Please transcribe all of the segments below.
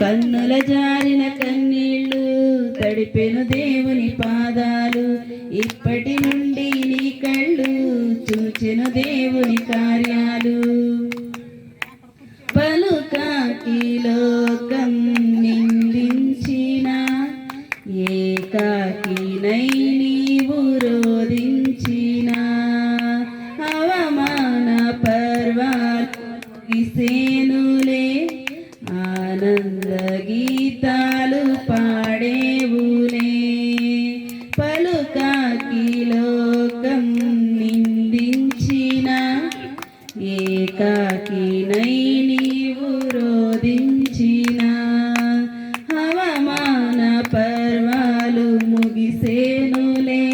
కన్నుల జారిన కన్నీళ్ళు తడిపెను దేవుని పాదాలు. ఇప్పటి నుండి నీ కళ్ళు చూచెను దేవుని కార్యాలు. పలుకాకి లోకం నిందించిన ఏకాకినై నీవు రోధించిన. అవమాన పర్వాసేనులే ఆనంద గీతాలు పాడేవునే పలుకాకి లోకం నిందించిన ఏకాకినై నీవు రోధించిన హవమాన పర్వాలు ముగిసేనులే.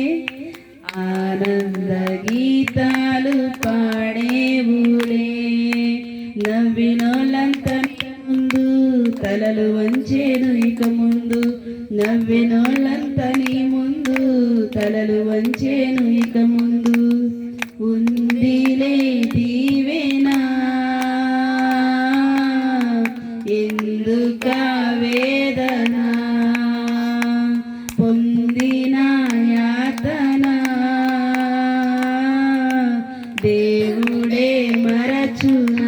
ఆనంద గీతాలు పాడేవులే. నవ్వినోళ్ళంత తలలు వంచేను ఇక ముందు నవ్వినోళ్ళంత నీ ముందు. తలలు వంచేను ఇక ముందు ఉందిలే దీవేనా. ఎందుక వేదన? పొందిన యాతన? దేవుడే మరచునా?